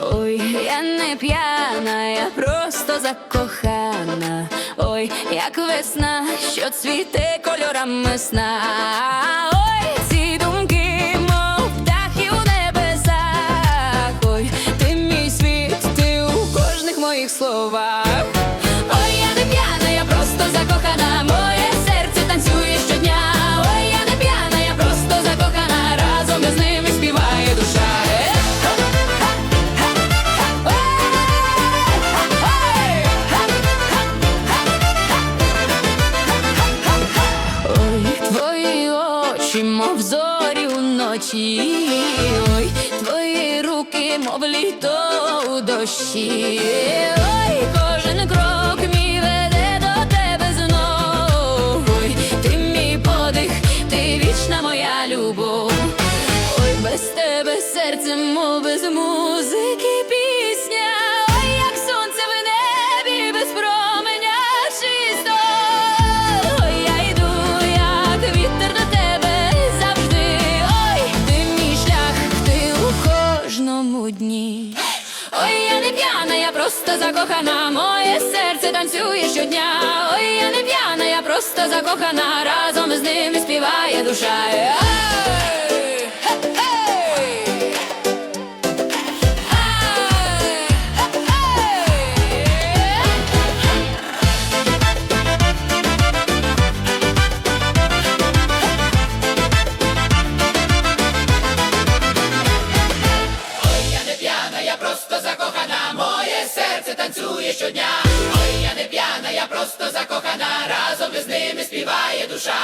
Ой, я не п'яна, я просто закохана. Ой, як весна, що цвіте кольорами сна. Моїх словах. Очі, мов зорі уночі, ой, твої руки, мов літо у дощі, ой, кожен крок мій веде до тебе знов. Ой, ти мій подих, ти вічна моя любов. Ой, без тебе серце, мов без музики Ой, я не п'яна, я просто закохана, моє серце танцює щодня. Ой, я не п'яна, я просто закохана, разом з ними співає душа. Серце танцює щодня. Ой, я не п'яна, я просто закохана, разом із ними співає душа.